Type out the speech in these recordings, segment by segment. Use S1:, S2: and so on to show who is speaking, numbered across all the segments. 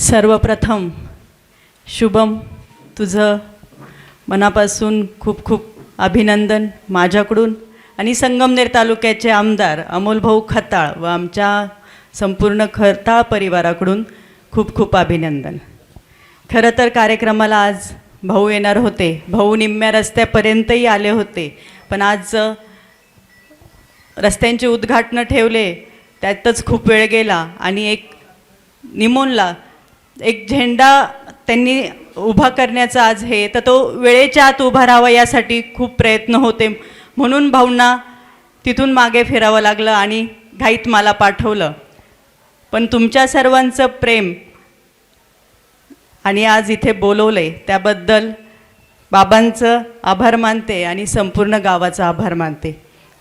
S1: सर्वप्रथम शुभम तुझं मनापासून खूप खूप अभिनंदन माझ्याकडून. आणि संगमनेर तालुक्याचे आमदार अमोलभाऊ खताळ व आमच्या संपूर्ण खताळ परिवाराकडून खूप खूप अभिनंदन. खरं तर कार्यक्रमाला आज भाऊ येणार होते. भाऊ निम्म्या रस्त्यापर्यंतही आले होते. पण आज रस्त्यांचे उद्घाटनं ठेवले. त्यातच खूप वेळ गेला आणि एक निमोनला एक झेंडा त्यांनी उभा करण्याचा आज हे तर तो वेळेच्या आत उभा राहावा यासाठी खूप प्रयत्न होते. म्हणून भाऊंना तिथून मागे फिरावं लागलं आणि घाईत मला पाठवलं. पण तुमच्या सर्वांचं प्रेम आणि आज इथे बोलवले त्याबद्दल बाबांचं आभार मानते आणि संपूर्ण गावाचा आभार मानते.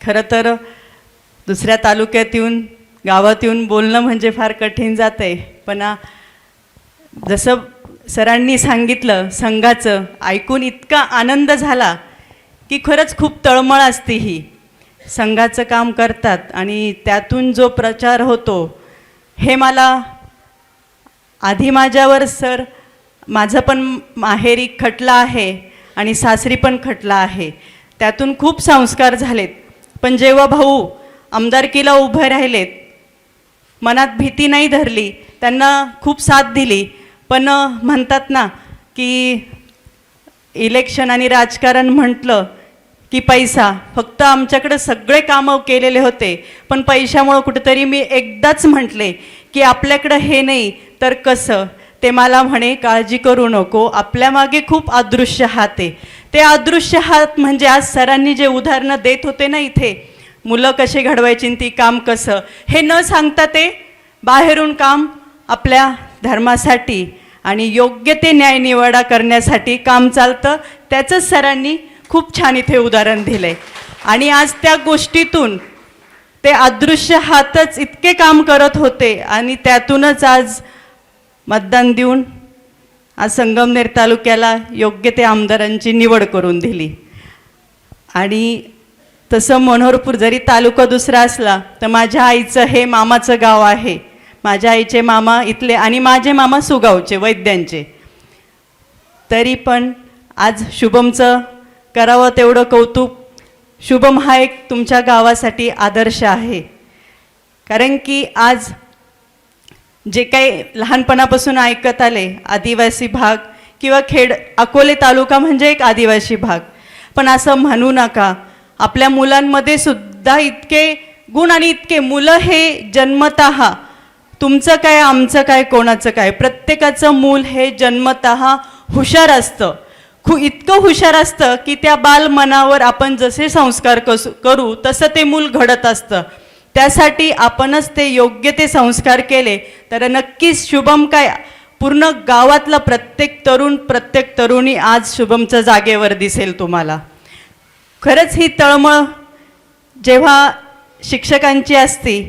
S1: खरं तर दुसऱ्या तालुक्यात येऊन गावात येऊन बोलणं म्हणजे फार कठीण जातं आहे पण जसं सरांनी सांगितलं संघाचं ऐकून इतका आनंद झाला की खरंच खूप तळमळ असते ही. संघाचं काम करतात आणि त्यातून जो प्रचार होतो हे मला आधी माझ्यावर सर माझं पण माहेरी खटला आहे आणि सासरी पण खटला आहे. त्यातून खूप संस्कार झालेत. पण जेव्हा भाऊ आमदारकीला उभे राहिलेत मनात भीती नाही धरली त्यांना खूप साथ दिली पण म्हणतात ना की इलेक्शन आणि राजकारण म्हटलं की पैसा. फक्त आमच्याकडे सगळे कामं केलेले होते. पण पैशामुळं कुठेतरी मी एकदाच म्हटले की आपल्याकडं हे नाही तर कसं? ते मला म्हणे काळजी करू नको. आपल्या मागे खूप अदृश्य हात आहे. ते अदृश्य हात म्हणजे आज सरांनी जे उदाहरणं देत होते ना इथे मुलं कसे घडवायची ती काम कसं? हे न सांगता ते बाहेरून काम आपल्या धर्मासाठी आणि योग्य ते न्यायनिवाडा करण्यासाठी काम चालतं. त्याचंच सरांनी खूप छान इथे उदाहरण दिलं आहे आणि आज त्या गोष्टीतून ते अदृश्य हातच इतके काम करत होते आणि त्यातूनच आज मतदान देऊन आज संगमनेर तालुक्याला योग्य ते आमदारांची निवड करून दिली. आणि तसं मनोहरपूर जरी तालुका दुसरा असला तर माझ्या आईचं हे मामाचं गाव आहे. माझ्या आईचे मामा इथले आणि माझे मामा सुगावचे वैद्यांचे. तरी पण आज शुभमचं करावं तेवढं कौतुक. शुभम हा एक तुमच्या गावासाठी आदर्श आहे. कारण की आज जे काही लहानपणापासून ऐकत आले आदिवासी भाग किंवा खेड अकोले तालुका म्हणजे एक आदिवासी भाग. पण असं म्हणू नका आपल्या मुलांमध्ये सुद्धा इतके गुण आणि इतके मुलं हे जन्मतः तुमचं काय आमचं काय कोणाचं काय? प्रत्येकाचं मूल हे जन्मतः हुशार असतं. खू इतकं हुशार असतं की त्या बालमनावर आपण जसे संस्कार कसू करू तसं ते मूल घडत असतं. त्यासाठी आपणच ते योग्य ते संस्कार केले तर नक्कीच शुभम काय पूर्ण गावातला प्रत्येक तरुण प्रत्येक तरुणी आज शुभमच्या जागेवर दिसेल तुम्हाला. खरंच ही तळमळ जेव्हा शिक्षकांची असती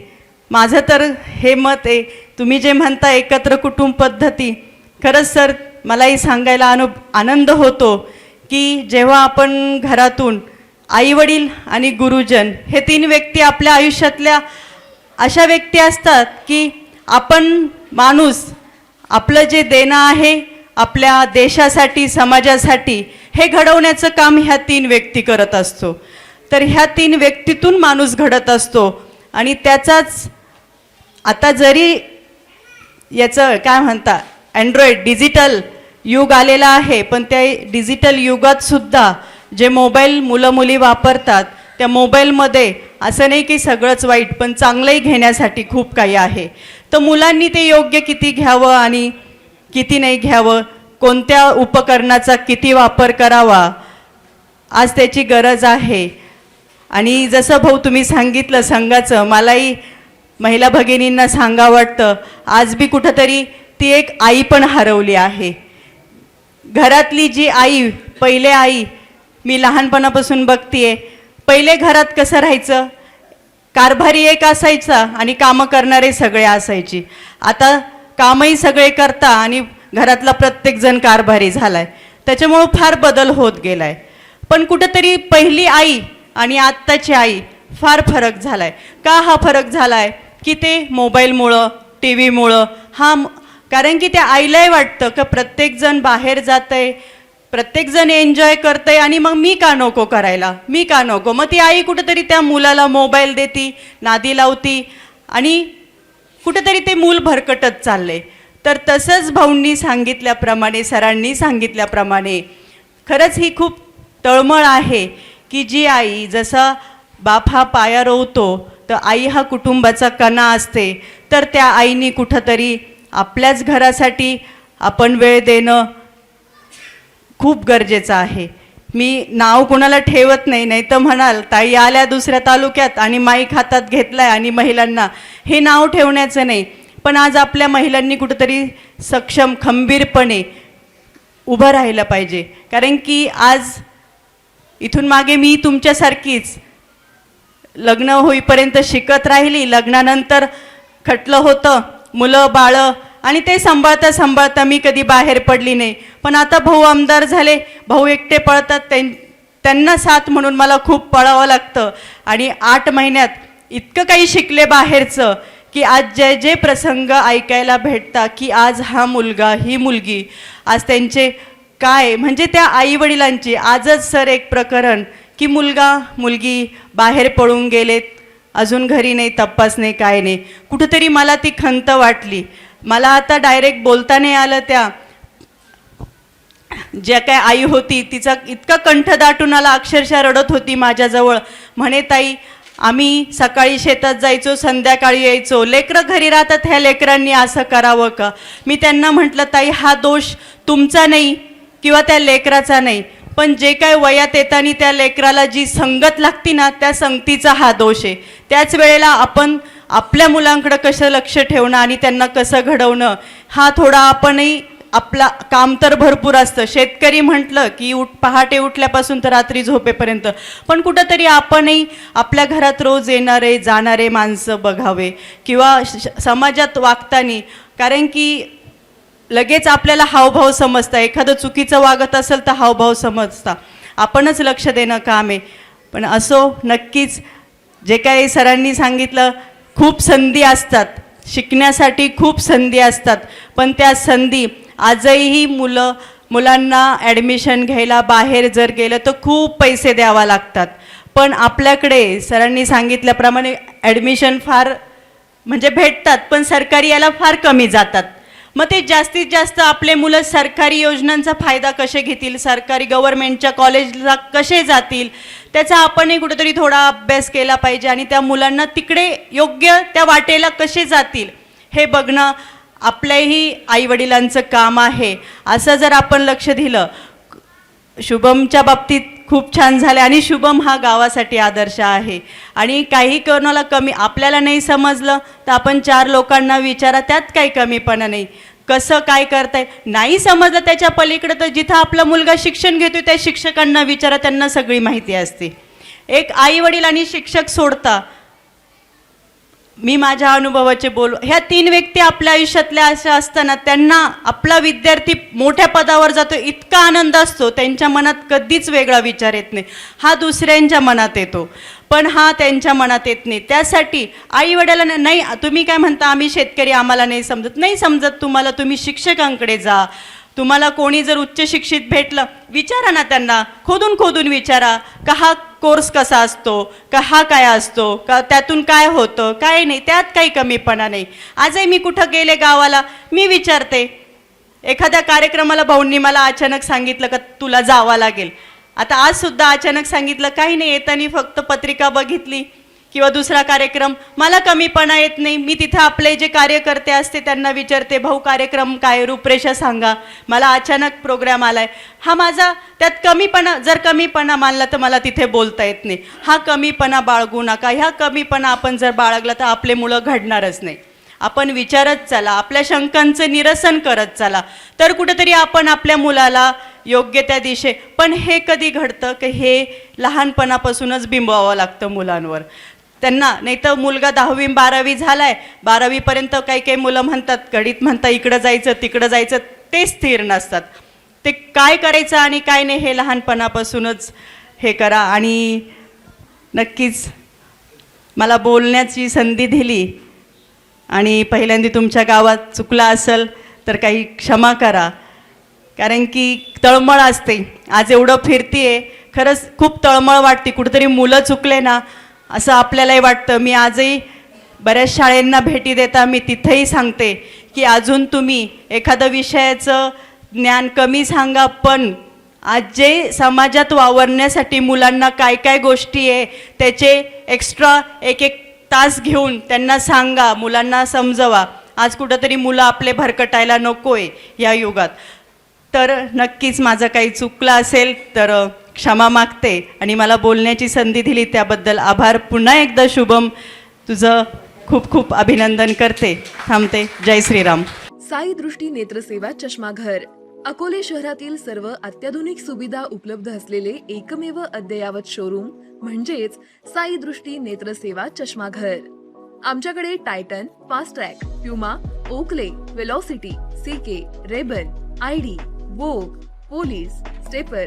S1: माझं तर हे मत आहे तुम्ही जे म्हणता एकत्र कुटुंब पद्धती खरंच सर मलाही सांगायला अनु आनंद होतो की जेव्हा आपण घरातून आईवडील आणि गुरुजन हे तीन व्यक्ती आपल्या आयुष्यातल्या अशा व्यक्ती असतात की आपण माणूस आपलं जे देणं आहे आपल्या देशासाठी समाजासाठी हे घडवण्याचं काम ह्या तीन व्यक्ती करत असतो. तर ह्या तीन व्यक्तीतून माणूस घडत असतो आणि त्याचाच आता जरी याचं काय म्हणता अँड्रॉइड डिजिटल युग आलेला आहे पण त्या डिजिटल युगात सुद्धा जे मोबाईल मुलं मुली वापरतात त्या मोबाईलमध्ये असं नाही की सगळंच वाईट पण चांगलंही घेण्यासाठी खूप काही आहे. तर मुलांनी ते योग्य किती घ्यावं आणि किती नाही घ्यावं कोणत्या उपकरणाचा किती वापर करावा आज त्याची गरज आहे. आणि जसं भाऊ तुम्ही सांगितलं संघाचं मलाही महिला भगिनींना सांगा वाटतं आज बी कुठंतरी ती एक आई पण हरवली आहे. घरातली जी आई पहिले आई मी लहानपणापासून बघतीये पहिले घरात कसं राहायचं? कारभारी एक असायचा आणि कामं करणारे सगळे असायची. आता कामही सगळे करता आणि घरातला प्रत्येकजण कारभारी झालाय. त्याच्यामुळं फार बदल होत गेलाय. पण कुठंतरी पहिली आई आणि आत्ताची आई फार फरक झालाय. का हा फरक झालाय? की ते मोबाईलमुळं टी व्हीमुळं हा कारण की त्या आईलाही वाटतं का प्रत्येकजण बाहेर जात आहे प्रत्येकजण एन्जॉय करतंय आणि मग मी का नको करायला? मी का नको? मग ती आई कुठंतरी त्या मुलाला मोबाईल देती नादी लावती आणि कुठंतरी ते मूल भरकटत चाललंय. तर तसंच भाऊंनी सांगितल्याप्रमाणे सरांनी सांगितल्याप्रमाणे खरंच ही खूप तळमळ आहे की जी आई जसा बाप हा पाया रोवतो तर आई हा कुटुंबाचा कणा असते तर त्या आईनी कुठंतरी आपल्याच घरासाठी आपण वेळ देणं खूप गरजेचं आहे. मी नाव कोणाला ठेवत नाही नाही तर म्हणाल ताई आल्या दुसऱ्या तालुक्यात आणि माईक हातात घेतलाय आणि महिलांना. हे नाव ठेवण्याचं नाही पण आज आपल्या महिलांनी कुठंतरी सक्षम खंबीरपणे उभं राहिलं पाहिजे. कारण की आज इथून मागे मी तुमच्यासारखीच लग्न होईपर्यंत शिकत राहिली. लग्नानंतर खटलं होतं मुलं बाळं आणि ते सांभाळता सांभाळता मी कधी बाहेर पडली नाही. पण आता भाऊ आमदार झाले भाऊ एकटे पळतात त्यां त्यांना साथ म्हणून मला खूप पळावं लागतं. आणि आठ महिन्यात इतकं काही शिकले बाहेरचं की आज जे जे प्रसंग ऐकायला भेटता की आज हा मुलगा ही मुलगी आज त्यांचे काय म्हणजे त्या आईवडिलांची आजच सर एक प्रकरण की मुलगा मुलगी बाहेर पळून गेलेत. अजून घरी नाही तपास नाही काय नाही. कुठंतरी मला ती खंत वाटली. मला आता डायरेक्ट बोलता नाही आलं त्या. ज्या काय आई होती तिचा इतका कंठ दाटून आला अक्षरशः रडत होती माझ्याजवळ. म्हणे ताई आम्ही सकाळी शेतात जायचो संध्याकाळी यायचो. लेकरं घरी राहतात ह्या लेकरांनी असं करावं का? मी त्यांना म्हटलं ताई हा दोष तुमचा नाही किंवा त्या लेकराचा नाही. पण जे काय वयात येताना त्या लेकराला जी संगत लागती ना त्या संगतीचा हा दोष आहे. त्याच वेळेला आपण आपल्या मुलांकडं कसं लक्ष ठेवणं आणि त्यांना कसं घडवणं हा थोडा आपणही आपला काम तर भरपूर असतं. शेतकरी म्हटलं की उठ पहाटे उठल्यापासून तर रात्री झोपेपर्यंत. पण कुठंतरी आपणही आपल्या घरात रोज येणारे जाणारे माणसं बघावे किंवा श- समाजात वागताना कारण की लगेच आपल्याला हावभाव समजता. एखादं चुकीचं वागत असेल तर हावभाव समजता. आपणच लक्ष देणं काम आहे. पण असो नक्कीच जे काही सरांनी सांगितलं खूप संधी असतात. शिकण्यासाठी खूप संधी असतात. पण त्या संधी आजही मुलं मुलांना ॲडमिशन घ्यायला बाहेर जर गेलं तर खूप पैसे द्यावा लागतात. पण आपल्याकडे सरांनी सांगितल्याप्रमाणे ॲडमिशन फार म्हणजे भेटतात पण सरकारी याला फार कमी जातात. मग ते जास्तीत जास्त आपले मुलं सरकारी योजनांचा फायदा कसे घेतील? सरकारी गव्हर्नमेंटच्या कॉलेजला कसे जातील? त्याचा आपणही कुठेतरी थोडा अभ्यास केला पाहिजे आणि त्या मुलांना तिकडे योग्य त्या वाटेला कसे जातील? हे बघणं आपल्याही आईवडिलांचं काम आहे. असं जर आपण लक्ष दिलं शुभमच्या बाबतीत खूप छान झाले आणि शुभम हा गावासाठी आदर्श आहे. आणि काही कोणाला कमी आपल्याला नाही समजलं तर आपण चार लोकांना विचारा त्यात काही कमीपणा नाही. कसं काय करताय? नाही समजलं त्याच्या पलीकडे तर जिथं आपला मुलगा शिक्षण घेतो त्या शिक्षकांना विचारा त्यांना सगळी माहिती असते. एक आई वडील आणि शिक्षक सोडता मी माझ्या अनुभवाचे बोल. ह्या तीन व्यक्ती आपल्या आयुष्यातल्या अशा असताना त्यांना आपला विद्यार्थी मोठ्या पदावर जातो इतका आनंद असतो त्यांच्या मनात कधीच वेगळा विचार येत नाही. हा दुसऱ्यांच्या मनात येतो पण हा त्यांच्या मनात येत नाही. त्यासाठी आई वडिलांना नाही तुम्ही काय म्हणता आम्ही शेतकरी आम्हाला नाही समजत. नाही समजत तुम्हाला तुम्ही शिक्षकांकडे जा. तुम्हाला कोणी जर उच्च शिक्षित भेटलं विचारा ना त्यांना. खोदून खोदून विचारा. का हा कोर्स कसा असतो? का हा काय असतो? का त्यातून काय होतं? काय नाही त्यात काही कमीपणा नाही. आजही मी कुठं गेले गावाला? मी विचारते. एखाद्या कार्यक्रमाला भाऊंनी मला अचानक सांगितलं का तुला जावं लागेल. आता आज सुद्धा अचानक सांगितलं काही नाही येताना फक्त पत्रिका बघितली. किंवा दुसरा कार्यक्रम मला कमीपणा येत नाही. मी तिथं आपले जे कार्यकर्ते असते त्यांना विचारते भाऊ कार्यक्रम काय रूपरेषा सांगा. मला अचानक प्रोग्राम आलाय. हा माझा त्यात कमीपणा जर कमीपणा मानला तर मला तिथे बोलता येत नाही. हा कमीपणा बाळगू नका. ह्या कमीपणा आपण जर बाळगला तर आपले मुलं घडणारच नाही. आपण विचारत चला. आपल्या शंकांचं निरसन करत चला. तर कुठेतरी आपण आपल्या मुलाला योग्य त्या दिशे पण हे कधी घडतं? की हे लहानपणापासूनच बिंबवावं लागतं मुलांवर. त्यांना नाही तर मुलगा दहावी बारावी झालाय बारावीपर्यंत काही काही मुलं म्हणतात घडीत म्हणता इकडं जायचं तिकडं जायचं ते स्थिर नसतात. ते काय करायचं आणि काय नाही हे लहानपणापासूनच हे करा आणि नक्कीच मला बोलण्याची संधी दिली. आणि पहिल्यांदा तुमच्या गावात चुकला असेल तर तर काही क्षमा करा. कारण की तळमळ असते. आज एवढं फिरतीये खरंच खूप तळमळ वाटते. कुठेतरी मुलं चुकले ना असं आपल्यालाही वाटतं. मी आजही बऱ्याच शाळेंना भेटी देता मी तिथेही सांगते की अजून तुम्ही एखादं विषयाचं ज्ञान कमी सांगा पण आज जे समाजात वावरण्यासाठी मुलांना काय काय गोष्टी आहे त्याचे एक्स्ट्रा एक एक तास घेऊन त्यांना सांगा मुलांना समजवा. आज कुठंतरी मुलं आपले भरकटायला नको आहे या युगात. तर नक्कीच माझं काही चुकलं असेल तर क्षमा मागते आणि मला बोलण्याची संधी दिली त्याबद्दल आभार. पुन्हा एकदा शुभम तुझं खूप खूप अभिनंदन करते. थांबते. जय श्रीराम.
S2: साई दृष्टी नेत्रसेवा चष्माघर. अकोले शहरातील सर्व अत्याधुनिक सुविधा उपलब्ध असलेले एकमेव अद्ययावत शोरूम म्हणजेच साई दृष्टी नेत्रसेवा चष्माघर. आमच्याकडे Titan Fastrack Puma Oakley Velocity CK RayBan ID Vogue Police Stepper